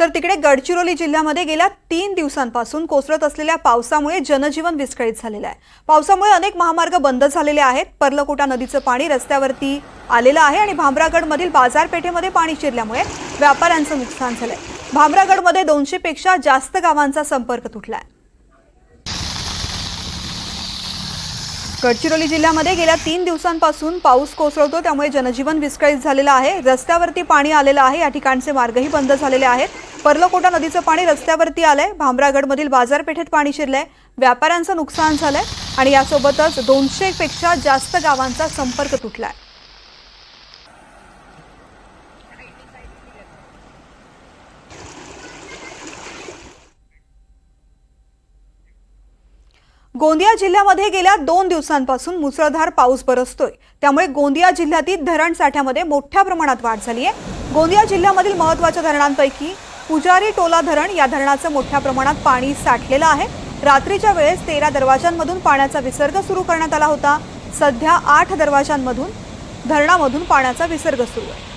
तर तिकडे गडचिरोली जिल्ह्यामध्ये गेल्या तीन दिवसांपासून कोसळत असलेल्या पावसामुळे जनजीवन विस्कळीत झालेलं आहे. पावसामुळे अनेक महामार्ग बंद झालेले आहेत. पर्लकोटा नदीचं पाणी रस्त्यावरती आलेलं आहे आणि भामरागडमधील बाजारपेठेमध्ये पाणी शिरल्यामुळे व्यापाऱ्यांचं नुकसान झालंय. भामरागडमध्ये दोनशेपेक्षा जास्त गावांचा संपर्क तुटलाय. गडचिरोली जिल्ह्यामध्ये गेल्या तीन दिवसांपासून पाऊस कोसळतो त्यामुळे जनजीवन विस्कळीत झालेलं आहे. रस्त्यावरती पाणी आलेलं आहे या ठिकाणचे मार्गही बंद झालेले आहेत. पर्लकोटा नदीचं पाणी रस्त्यावरती आलंय. भामरागडमधील बाजारपेठेत पाणी शिरलंय. व्यापाऱ्यांचं नुकसान झालंय आणि यासोबतच दोनशे पेक्षा जास्त गावांचा संपर्क तुटलाय. गोंदिया जिल्ह्यामध्ये गेल्या दोन दिवसांपासून मुसळधार पाऊस बरसतोय. त्यामुळे गोंदिया जिल्ह्यातील धरण साठ्यामध्ये मोठ्या प्रमाणात वाढ झाली आहे. गोंदिया जिल्ह्यामधील महत्त्वाच्या धरणांपैकी पुजारी टोला धरण या धरणाचं मोठ्या प्रमाणात पाणी साठलेलं आहे. रात्रीच्या वेळेस तेरा दरवाजांमधून पाण्याचा विसर्ग सुरू करण्यात आला होता. सध्या आठ दरवाजांमधून धरणामधून पाण्याचा विसर्ग सुरू आहे.